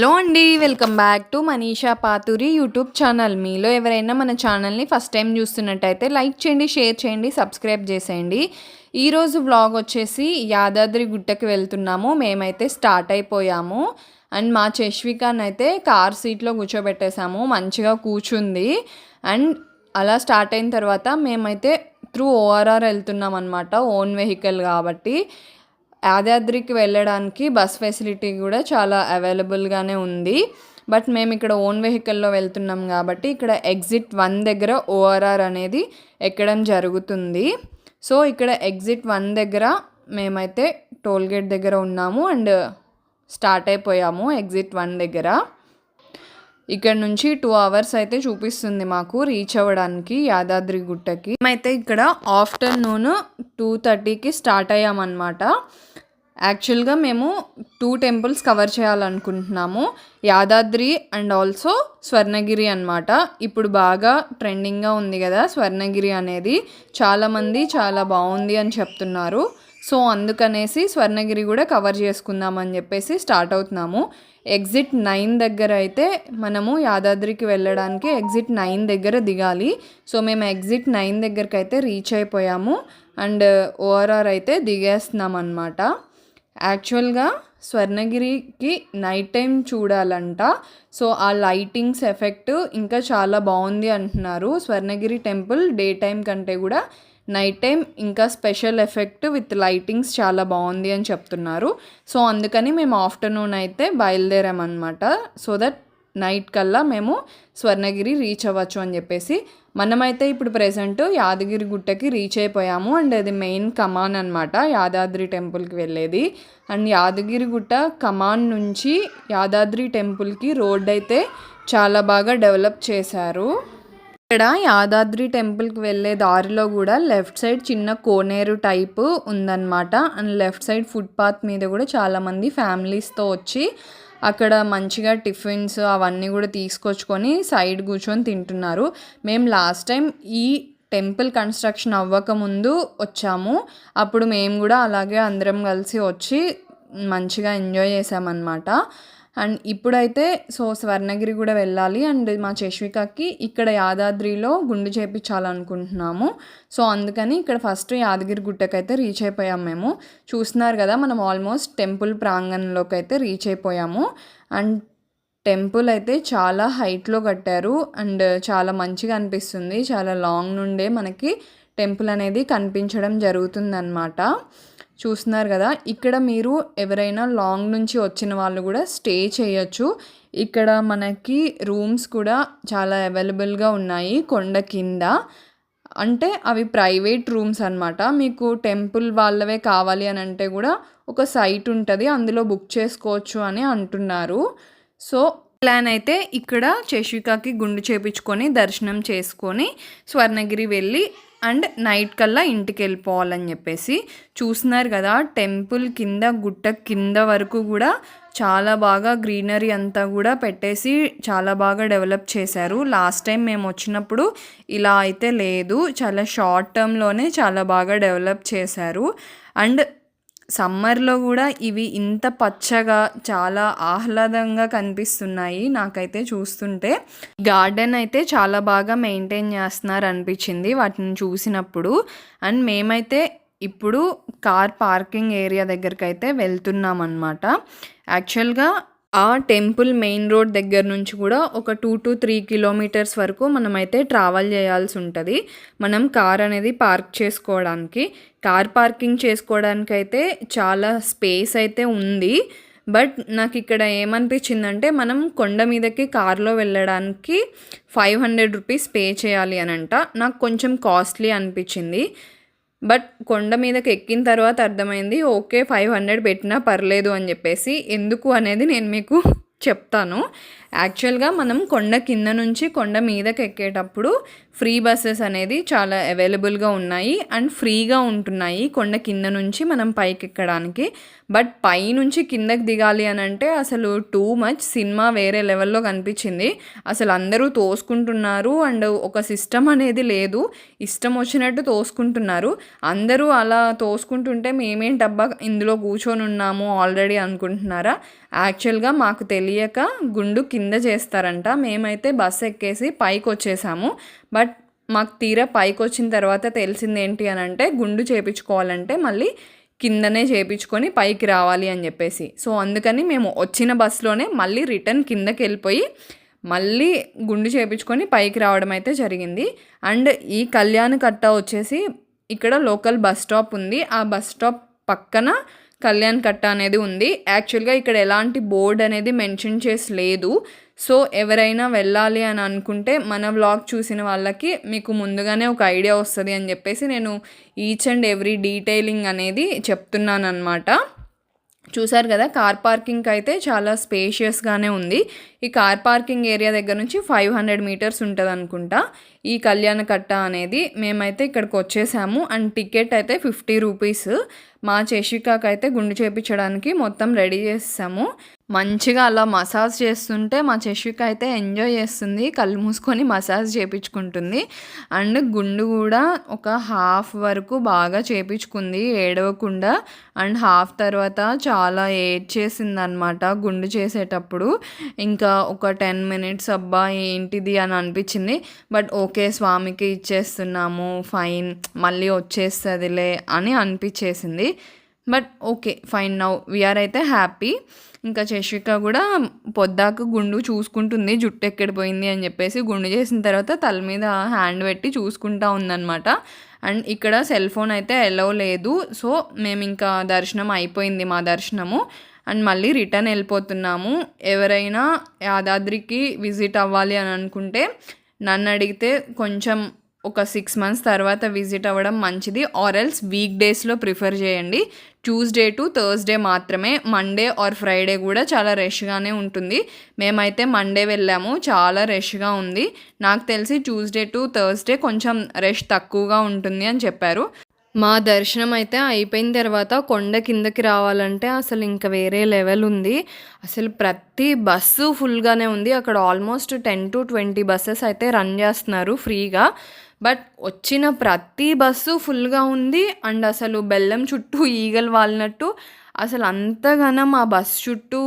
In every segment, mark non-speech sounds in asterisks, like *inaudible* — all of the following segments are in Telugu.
హలో అండి welcome back to Manisha Pathuri YouTube channel. మీలో ఎవరైనా మన ఛానల్ని ఫస్ట్ టైం చూస్తున్నట్టయితే లైక్ చేయండి షేర్ చేయండి సబ్స్క్రైబ్ చేసేయండి. ఈరోజు వ్లాగ్ వచ్చేసి యాదాద్రి గుట్టకి వెళ్తున్నాము. మేమైతే స్టార్ట్ అయిపోయాము. అండ్ మా చష్వికాన్ అయితే కార్ సీట్లో కూర్చోబెట్టేసాము. మంచిగా కూర్చుంది. అండ్ అలా స్టార్ట్ అయిన తర్వాత మేమైతే త్రూ ఓఆర్ఆర్ వెళ్తున్నాం అనమాట ఓన్ వెహికల్ కాబట్టి. యాదాద్రికి వెళ్ళడానికి బస్ ఫెసిలిటీ కూడా చాలా అవైలబుల్గానే ఉంది. బట్ మేము ఇక్కడ ఓన్ వెహికల్లో వెళ్తున్నాం కాబట్టి ఇక్కడ ఎగ్జిట్ వన్ దగ్గర ఓఆర్ఆర్ అనేది ఎక్కడం జరుగుతుంది. సో ఇక్కడ ఎగ్జిట్ వన్ దగ్గర మేమైతే టోల్గేట్ దగ్గర ఉన్నాము అండ్ స్టార్ట్ అయిపోయాము ఎగ్జిట్ వన్ దగ్గర. ఇక్కడ నుంచి టూ అవర్స్ అయితే చూపిస్తుంది మాకు రీచ్ అవ్వడానికి యాదాద్రి గుట్టకి. మేమైతే ఇక్కడ ఆఫ్టర్నూన్ టూ థర్టీకి స్టార్ట్ అయ్యామన్నమాట. యాక్చువల్గా మేము టూ టెంపుల్స్ కవర్ చేయాలనుకుంటున్నాము. యాదాద్రి అండ్ ఆల్సో స్వర్ణగిరి అనమాట ఇప్పుడు బాగా ట్రెండింగ్గా ఉంది కదా స్వర్ణగిరి అనేది. చాలామంది చాలా బాగుంది అని చెప్తున్నారు. సో అందుకనేసి స్వర్ణగిరి కూడా కవర్ చేసుకుందామని చెప్పేసి స్టార్ట్ అవుతున్నాము. ఎగ్జిట్ నైన్ దగ్గర అయితే మనము యాదాద్రికి వెళ్ళడానికి ఎగ్జిట్ నైన్ దగ్గర దిగాలి. సో మేము ఎగ్జిట్ నైన్ దగ్గరికి అయితే రీచ్ అయిపోయాము. అండ్ ఓఆర్ఆర్ అయితే దిగేస్తున్నాం అనమాట యాక్చువల్గా స్వర్ణగిరికి నైట్ టైం చూడాలంట. సో ఆ లైటింగ్స్ ఎఫెక్ట్ ఇంకా చాలా బాగుంది అంటున్నారు. స్వర్ణగిరి టెంపుల్ డే టైం కంటే కూడా నైట్ టైం ఇంకా స్పెషల్ ఎఫెక్ట్ విత్ లైటింగ్స్ చాలా బాగుంది అని చెప్తున్నారు. సో అందుకని మేము ఆఫ్టర్నూన్ అయితే బయలుదేరామన్నమాట. సో దట్ నైట్ కల్లా మేము స్వర్ణగిరి రీచ్ అవ్వచ్చు అని చెప్పేసి మనమైతే ఇప్పుడు ప్రజెంట్ యాదగిరి గుట్టకి రీచ్ అయిపోయాము. అండ్ అది మెయిన్ కమాన్ అనమాట యాదాద్రి టెంపుల్కి వెళ్ళేది. అండ్ యాదగిరి గుట్ట కమాన్ నుంచి యాదాద్రి టెంపుల్కి రోడ్ అయితే చాలా బాగా డెవలప్ చేశారు. ఇక్కడ యాదాద్రి టెంపుల్కి వెళ్ళే దారిలో కూడా లెఫ్ట్ సైడ్ చిన్న కోనేరు టైపు ఉందన్నమాట. అండ్ లెఫ్ట్ సైడ్ ఫుట్పాత్ మీద కూడా చాలామంది ఫ్యామిలీస్తో వచ్చి అక్కడ మంచిగా టిఫిన్స్ అవన్నీ కూడా తీసుకొచ్చుకొని సైడ్ కూర్చొని తింటున్నారు. మేము లాస్ట్ టైం ఈ టెంపుల్ కన్స్ట్రక్షన్ అవ్వకముందు వచ్చాము. అప్పుడు మేము కూడా అలాగే అందరం కలిసి వచ్చి మంచిగా ఎంజాయ్ చేసామన్నమాట. అండ్ ఇప్పుడైతే సో స్వర్ణగిరి కూడా వెళ్ళాలి. అండ్ మా చష్వికకి ఇక్కడ యాదాద్రిలో గుండు చేపించాలనుకుంటున్నాము. సో అందుకని ఇక్కడ ఫస్ట్ యాదగిరి గుట్టకైతే రీచ్ అయిపోయాము మేము. చూస్తున్నారు కదా మనం ఆల్మోస్ట్ టెంపుల్ ప్రాంగణంలోకి అయితే రీచ్ అయిపోయాము. అండ్ టెంపుల్ అయితే చాలా హైట్లో కట్టారు. అండ్ చాలా మంచిగా అనిపిస్తుంది. చాలా లాంగ్ నుండే మనకి టెంపుల్ అనేది కనిపించడం జరుగుతుందన్నమాట. చూస్తున్నారు కదా ఇక్కడ మీరు ఎవరైనా లాంగ్ నుంచి వచ్చిన వాళ్ళు కూడా స్టే చేయొచ్చు. ఇక్కడ మనకి రూమ్స్ కూడా చాలా అవైలబుల్గా ఉన్నాయి కొండ కింద. అంటే అవి ప్రైవేట్ రూమ్స్ అనమాట మీకు టెంపుల్ వాళ్ళవే కావాలి అని అంటే కూడా ఒక సైట్ ఉంటుంది అందులో బుక్ చేసుకోవచ్చు అని అంటున్నారు. సో ప్లాన్ అయితే ఇక్కడ చష్వికాకి గుండు చేపించుకొని దర్శనం చేసుకొని స్వర్ణగిరి వెళ్ళి అండ్ నైట్ కల్లా ఇంటికి వెళ్ళిపోవాలని చెప్పేసి చూస్తున్నారు కదా. టెంపుల్ కింద గుట్ట కింద వరకు కూడా చాలా బాగా గ్రీనరీ అంతా కూడా పెట్టేసి చాలా బాగా డెవలప్ చేశారు. లాస్ట్ టైం మేము వచ్చినప్పుడు ఇలా అయితే లేదు. చాలా షార్ట్ టర్మ్లోనే చాలా బాగా డెవలప్ చేశారు. అండ్ సమ్మర్లో కూడా ఇవి ఇంత పచ్చగా చాలా ఆహ్లాదంగా కనిపిస్తున్నాయి నాకైతే చూస్తుంటే. గార్డెన్ అయితే చాలా బాగా మెయింటైన్ చేస్తున్నారు అనిపించింది వాటిని చూసినప్పుడు. అండ్ మేమైతే ఇప్పుడు కార్ పార్కింగ్ ఏరియా దగ్గరికి అయితే వెళ్తున్నాం అనమాట యాక్చువల్గా ఆ టెంపుల్ మెయిన్ రోడ్ దగ్గర నుంచి కూడా ఒక టూ టు త్రీ కిలోమీటర్స్ వరకు మనమైతే ట్రావెల్ చేయాల్సి ఉంటుంది. మనం కార్ అనేది పార్క్ చేసుకోవడానికి. కార్ పార్కింగ్ చేసుకోవడానికి అయితే చాలా స్పేస్ అయితే ఉంది. బట్ నాకు ఇక్కడ ఏమనిపించిందంటే మనం కొండ మీదకి కార్లో వెళ్ళడానికి ఫైవ్ హండ్రెడ్ రూపీస్ పే చేయాలి అని అంట నాకు కొంచెం కాస్ట్లీ అనిపించింది. బట్ కొండ మీదకి ఎక్కిన తర్వాత అర్థమైంది ఓకే ఫైవ్ హండ్రెడ్ పెట్టినా పర్లేదు అని చెప్పేసి ఎందుకు అనేది నేను మీకు *laughs* చెప్తాను. యాక్చువల్గా మనం కొండ కింద నుంచి కొండ మీదకి ఎక్కేటప్పుడు ఫ్రీ బస్సెస్ అనేది చాలా అవైలబుల్గా ఉన్నాయి అండ్ ఫ్రీగా ఉంటున్నాయి. కొండ కింద నుంచి మనం పైకి ఎక్కడానికి బట్ పైనుంచి కిందకి దిగాలి అని అంటే అసలు టూ మచ్ సినిమా వేరే లెవెల్లో కనిపించింది. అసలు అందరూ తోసుకుంటున్నారు అండ్ ఒక సిస్టమ్ అనేది లేదు. ఇష్టం వచ్చినట్టు తోసుకుంటున్నారు. అందరూ అలా తోసుకుంటుంటే మేమేంటబ్బా ఇందులో కూర్చొని ఉన్నాము ఆల్రెడీ అనుకుంటున్నారా? యాక్చువల్గా మాకు తెలియక గుండు కింద చేస్తారంట. మేమైతే బస్సు ఎక్కేసి పైకి వచ్చేసాము. బట్ మాకు తీరా పైకి వచ్చిన తర్వాత తెలిసింది ఏంటి అని అంటే గుండు చేపించుకోవాలంటే మళ్ళీ కిందనే చేపించుకొని పైకి రావాలి అని చెప్పేసి. సో అందుకని మేము వచ్చిన బస్సులోనే మళ్ళీ రిటర్న్ కిందకి వెళ్ళిపోయి మళ్ళీ గుండు చేపించుకొని పైకి రావడం అయితే జరిగింది. అండ్ ఈ కళ్యాణ కట్ట వచ్చేసి ఇక్కడ లోకల్ బస్ స్టాప్ ఉంది. ఆ బస్ స్టాప్ పక్కన కళ్యాణ్ కట్ట అనేది ఉంది. యాక్చువల్గా ఇక్కడ ఎలాంటి బోర్డ్ అనేది మెన్షన్ చేసి లేదు. సో ఎవరైనా వెళ్ళాలి అని అనుకుంటే మన వ్లాగ్ చూసిన వాళ్ళకి మీకు ముందుగానే ఒక ఐడియా వస్తుంది అని చెప్పేసి నేను ఈచ్ అండ్ ఎవ్రీ డీటెయిలింగ్ అనేది చెప్తున్నాను అనమాట చూసారు కదా కార్ పార్కింగ్ అయితే చాలా స్పేషియస్గానే ఉంది. ఈ కార్ పార్కింగ్ ఏరియా దగ్గర నుంచి ఫైవ్ హండ్రెడ్ మీటర్స్ ఉంటుంది అనుకుంటా ఈ కళ్యాణ కట్ట అనేది మేమైతే ఇక్కడికి వచ్చేసాము అండ్ టికెట్ అయితే ఫిఫ్టీ రూపీస్. మా చేషికాకైతే గుండు చేపించడానికి మొత్తం రెడీ చేసాము మంచిగా అలా మసాజ్ చేస్తుంటే మా చషిక అయితే ఎంజాయ్ చేస్తుంది. కళ్ళు మూసుకొని మసాజ్ చేపించుకుంటుంది. అండ్ గుండు కూడా ఒక హాఫ్ వరకు బాగా చేపించుకుంది ఏడవకుండా. అండ్ హాఫ్ తర్వాత చాలా ఏడ్చేసింది అనమాట గుండు చేసేటప్పుడు. ఇంకా ఒక టెన్ మినిట్స్ అబ్బా ఏంటిది అని అనిపించింది. బట్ ఓకే స్వామికి ఇచ్చేస్తున్నాము ఫైన్ మళ్ళీ వచ్చేస్తుందిలే అని అనిపించేసింది. But okay fine. Now we're అయితే హ్యాపీ. ఇంకా చషిక కూడా పొద్దాక గుండు చూసుకుంటుంది జుట్టు ఎక్కడిపోయింది అని చెప్పేసి గుండు చేసిన తర్వాత తల మీద హ్యాండ్ పెట్టి చూసుకుంటా ఉందన్నమాట. అండ్ ఇక్కడ సెల్ ఫోన్ అయితే ఎలవ్ లేదు. సో మేము ఇంకా దర్శనం అయిపోయింది మా దర్శనము. అండ్ మళ్ళీ రిటర్న్ వెళ్ళిపోతున్నాము. ఎవరైనా యాదాద్రికి విజిట్ అవ్వాలి అని అనుకుంటే నన్ను అడిగితే కొంచెం ఒక సిక్స్ మంత్స్ తర్వాత విజిట్ అవ్వడం మంచిది. ఆర్ ఎల్స్ వీక్ డేస్లో ప్రిఫర్ చేయండి. ట్యూస్డే టు థర్స్డే మాత్రమే. మండే ఆర్ ఫ్రైడే కూడా చాలా రష్గానే ఉంటుంది. మేమైతే మండే వెళ్ళాము. చాలా రష్గా ఉంది. నాకు తెలిసి ట్యూస్డే టు థర్స్డే కొంచెం రష్ తక్కువగా ఉంటుంది అని చెప్పారు. మా దర్శనం అయితే అయిపోయిన తర్వాత కొండ కిందకి రావాలంటే అసలు ఇంకా వేరే లెవెల్ ఉంది. అసలు ప్రతి బస్సు ఫుల్గానే ఉంది. అక్కడ almost ten to twenty buses అయితే రన్ చేస్తున్నారు ఫ్రీగా బట్ వచ్చిన ప్రతి బస్సు ఫుల్గా ఉంది. అండ్ అసలు బెల్లం చుట్టూ *laughs* ఈగలు వాలినట్టు అసలు అంతగానం ఆ బస్ చుట్టూ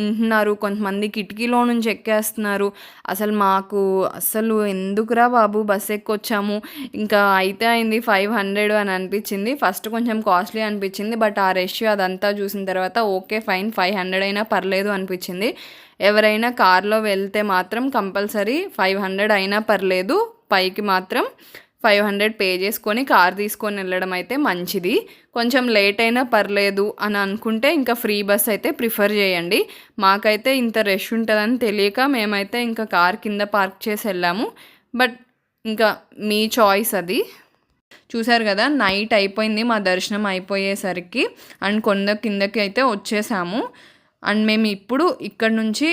ఉంటున్నారు. కొంతమంది కిటికీలో నుంచి ఎక్కేస్తున్నారు. అసలు మాకు అసలు ఎందుకురా బాబు బస్ ఎక్కొచ్చాము? ఇంకా అయితే అయింది ఫైవ్ హండ్రెడ్ అని అనిపించింది. ఫస్ట్ కొంచెం కాస్ట్లీ అనిపించింది. బట్ ఆ రష్ అదంతా చూసిన తర్వాత ఓకే ఫైన్ ఫైవ్ హండ్రెడ్ అయినా పర్లేదు అనిపించింది. ఎవరైనా కార్లో వెళ్తే మాత్రం కంపల్సరీ ఫైవ్ హండ్రెడ్ అయినా పర్లేదు. పైకి మాత్రం ఫైవ్ హండ్రెడ్ పే చేసుకొని కార్ తీసుకొని వెళ్ళడం అయితే మంచిది. కొంచెం లేట్ అయినా పర్లేదు అని అనుకుంటే ఇంకా ఫ్రీ బస్ అయితే ప్రిఫర్ చేయండి. మాకైతే ఇంత రష్ ఉంటుందని తెలియక మేమైతే ఇంకా కార్ కింద పార్క్ చేసి వెళ్ళాము. బట్ ఇంకా మీ చాయిస్ అది. చూసారు కదా నైట్ అయిపోయింది మా దర్శనం అయిపోయేసరికి. అండ్ కొండ కిందకి అయితే వచ్చేసాము. అండ్ మేము ఇప్పుడు ఇక్కడ నుంచి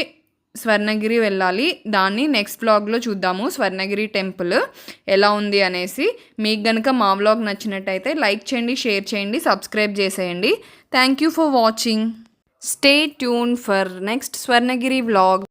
స్వర్ణగిరి వెళ్ళాలి. దాన్ని నెక్స్ట్ వ్లాగ్లో చూద్దాము. స్వర్ణగిరి టెంపుల్ ఎలా ఉంది అనేసి. మీకు కనుక మా వ్లాగ్ నచ్చినట్టయితే లైక్ చేయండి షేర్ చేయండి సబ్స్క్రైబ్ చేసేయండి. Thank you for watching stay tune for next Swarnagiri vlog